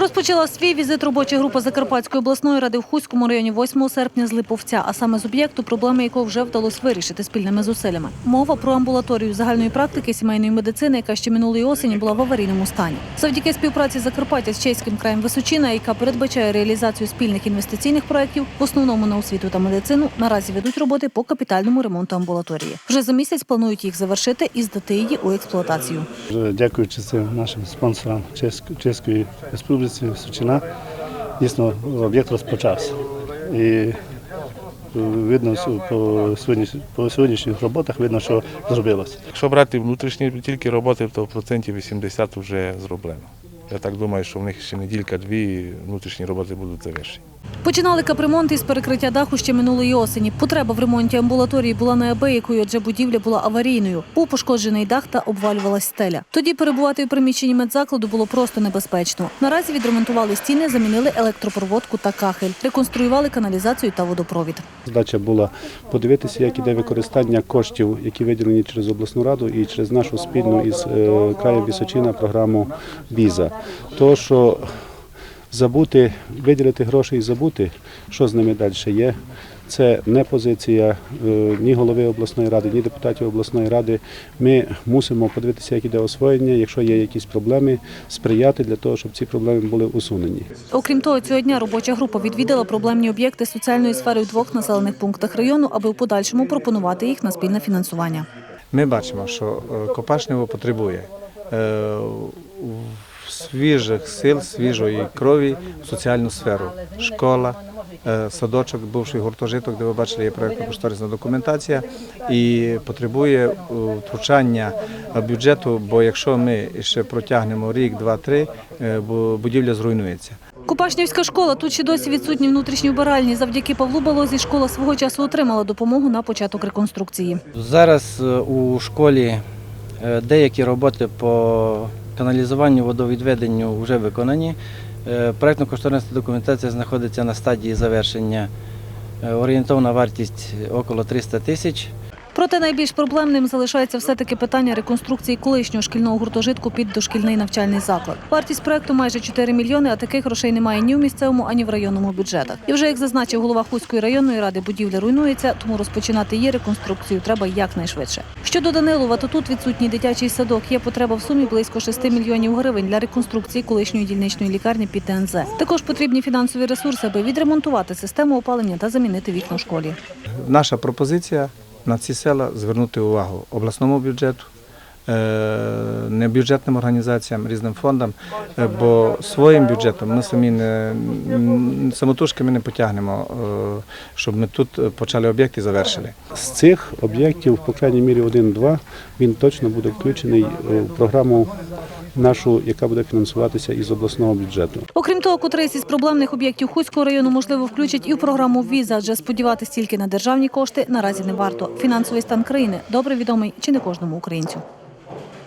Розпочала свій візит робоча група Закарпатської обласної ради в Хуському районі 8 серпня з Липовця, а саме з об'єкту, проблеми якого вже вдалося вирішити спільними зусиллями. Мова про амбулаторію загальної практики сімейної медицини, яка ще минулої осені була в аварійному стані. Завдяки співпраці Закарпаття з чеським краєм Височина, яка передбачає реалізацію спільних інвестиційних проєктів, в основному на освіту та медицину, наразі ведуть роботи по капітальному ремонту амбулаторії. Вже за місяць планують їх завершити і здати її у експлуатацію. Дякуючи цим нашим спонсорам Чеськ- Чеської Республіці Сучина, дійсно об'єкт розпочався. І видно по, сьогодніш, по сьогоднішніх роботах видно, що зробилося. Якщо брати внутрішні тільки роботи, то процентів 80 вже зроблено. Я так думаю, що в них ще неділька-дві внутрішні роботи будуть завершені. Починали капремонт із перекриття даху ще минулої осені. Потреба в ремонті амбулаторії була неабиякою, адже будівля була аварійною. Був пошкоджений дах та обвалювалась стеля. Тоді перебувати у приміщенні медзакладу було просто небезпечно. Наразі відремонтували стіни, замінили електропроводку та кахель, реконструювали каналізацію та водопровід. Задача була подивитися, як іде використання коштів, які виділені через обласну раду і через нашу спільну із е, краєм Вісочина програму Віза. То, що забути, виділити гроші і забути, що з ними далі є. Це не позиція е, ні голови обласної ради, ні депутатів обласної ради. Ми мусимо подивитися, як іде освоєння, якщо є якісь проблеми, сприяти для того, щоб ці проблеми були усунені. Окрім того, цього дня робоча група відвідала проблемні об'єкти соціальної сфери у двох населених пунктах району, аби в подальшому пропонувати їх на спільне фінансування. Ми бачимо, що е, Копашнево потребує е, в- свіжих сил, свіжої крові в соціальну сферу. Школа, е, садочок, бувший гуртожиток, де ви бачили, є проєктно кошторисна документація, і потребує е, втручання бюджету, бо якщо ми ще протягнемо рік, два, три, е, будівля зруйнується. Купашнівська школа тут ще досі відсутні внутрішні вбиральні. Завдяки Павлу Балозі школа свого часу отримала допомогу на початок реконструкції. Зараз у школі деякі роботи по каналізуванню водовідведенню вже виконані. Е, Проектно-кошторисна документація знаходиться на стадії завершення. Е, Орієнтовна вартість около 300 тисяч. Проте найбільш проблемним залишається все-таки питання реконструкції колишнього шкільного гуртожитку під дошкільний навчальний заклад. Вартість проекту майже 4 мільйони, а таких грошей немає ні в місцевому, ані в районному бюджетах. І вже як зазначив голова Хуської районної ради, будівля руйнується, тому розпочинати її реконструкцію треба якнайшвидше. Щодо Данилова, то тут відсутній дитячий садок. Є потреба в сумі близько 6 мільйонів гривень для реконструкції колишньої дільничної лікарні під ТНЗ. Також потрібні фінансові ресурси, аби відремонтувати систему опалення та замінити вікна в школі. Наша пропозиція на ці села звернути увагу обласному бюджету, е, небюджетним організаціям, різним фондам, е, бо своїм бюджетом ми самі не самотужки не потягнемо, е, щоб ми тут почали об'єкти і завершили. З цих об'єктів, по крайній мірі, один-два, він точно буде включений в програму нашу, яка буде фінансуватися із обласного бюджету. Окрім того, котрийсь із проблемних об'єктів Хуського району можливо включать і в програму віза, адже сподіватися тільки на державні кошти наразі не варто. Фінансовий стан країни добре відомий чи не кожному українцю.